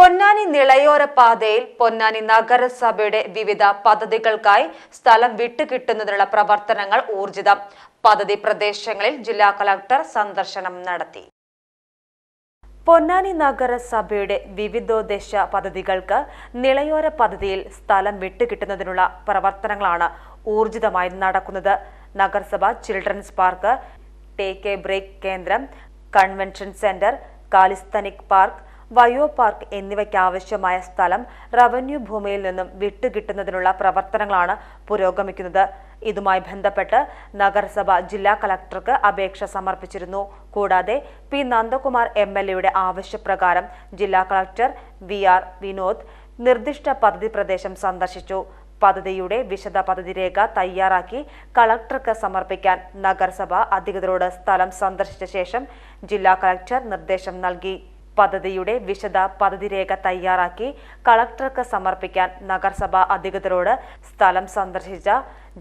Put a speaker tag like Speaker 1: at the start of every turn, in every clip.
Speaker 1: പൊന്നാനി നിളയോര പാതയിൽ പൊന്നാനി നഗരസഭയുടെ വിവിധ പദ്ധതികൾക്കായി സ്ഥലം വിട്ടുകിട്ടുന്നതിനുള്ള പ്രവർത്തനങ്ങൾ ഊർജിതം. പദ്ധതി പ്രദേശങ്ങളിൽ ജില്ലാ കളക്ടർ സന്ദർശനം നടത്തി. പൊന്നാനി നഗരസഭയുടെ വിവിധോദ്ദേശ പദ്ധതികൾക്ക് നിളയോര പദ്ധതിയിൽ സ്ഥലം വിട്ടുകിട്ടുന്നതിനുള്ള പ്രവർത്തനങ്ങളാണ് ഊർജിതമായി നടക്കുന്നത്. നഗരസഭ children's park take a break കേന്ദ്രം കൺവെൻഷൻ സെന്റർ കാലിസ്തനിക് പാർക്ക് വയോ പാർക്ക് എന്നിവയ്ക്ക് ആവശ്യമായ സ്ഥലം റവന്യൂ ഭൂമിയിൽ നിന്നും വിട്ടുകിട്ടുന്നതിനുള്ള പ്രവർത്തനങ്ങളാണ് പുരോഗമിക്കുന്നത്. ഇതുമായി ബന്ധപ്പെട്ട് നഗരസഭ ജില്ലാ കളക്ടർക്ക് അപേക്ഷ സമർപ്പിച്ചിരുന്നു. കൂടാതെ പി നന്ദകുമാർ എം എൽ എയുടെ ആവശ്യപ്രകാരം ജില്ലാ കളക്ടർ വി ആർ വിനോദ് നിർദ്ദിഷ്ട പദ്ധതി പ്രദേശം സന്ദർശിച്ചു. പദ്ധതിയുടെ വിശദ പദ്ധതി രേഖ തയ്യാറാക്കി കളക്ടർക്ക് സമർപ്പിക്കാൻ നഗരസഭ അധികൃതരോട് സ്ഥലം സന്ദർശിച്ച ശേഷം ജില്ലാ കളക്ടർ നിർദ്ദേശം നൽകി. പദ്ധതിയുടെ വിശദ പദ്ധതി രേഖ തയ്യാറാക്കി കളക്ടർക്ക് സമർപ്പിക്കാൻ നഗരസഭാ അധികൃതരോട് സ്ഥലം സന്ദർശിച്ച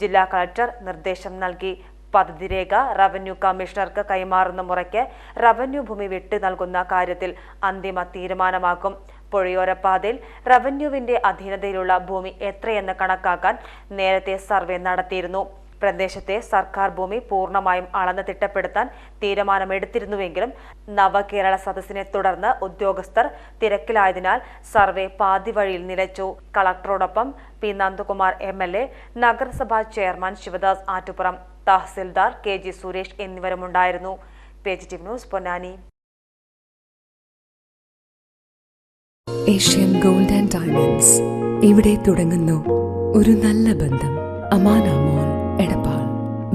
Speaker 1: ജില്ലാ കളക്ടർ നിർദ്ദേശം നൽകി. പദ്ധതി രേഖ റവന്യൂ കമ്മീഷണർക്ക് കൈമാറുന്ന മുറയ്ക്ക് റവന്യൂ ഭൂമി വിട്ട് നൽകുന്ന കാര്യത്തിൽ അന്തിമ തീരുമാനമാക്കും പുഴയോരപ്പാതയിൽ റവന്യൂവിന്റെ അധീനതയിലുള്ള ഭൂമി എത്രയെന്ന് കണക്കാക്കാൻ നേരത്തെ സർവേ നടത്തിയിരുന്നു. പ്രദേശത്തെ സർക്കാർ ഭൂമി പൂർണമായും അളന്ന് തിട്ടപ്പെടുത്താൻ തീരുമാനമെടുത്തിരുന്നുവെങ്കിലും നവകേരള സദസ്സിനെ തുടർന്ന് ഉദ്യോഗസ്ഥർ തിരക്കിലായതിനാൽ സർവേ പാതിവഴിയിൽ നിലച്ചു. കളക്ടറോടൊപ്പം P Nandakumar M L A നഗരസഭാ chairman Sivadas Attupuram tahsildar K G Suresh എന്നിവരുമുണ്ടായിരുന്നു. News Ponnani.
Speaker 2: Asian gold and diamonds. ഇവിടെ തുടങ്ങുന്നു ഒരു നല്ല ബന്ധം. Amana mall Edappal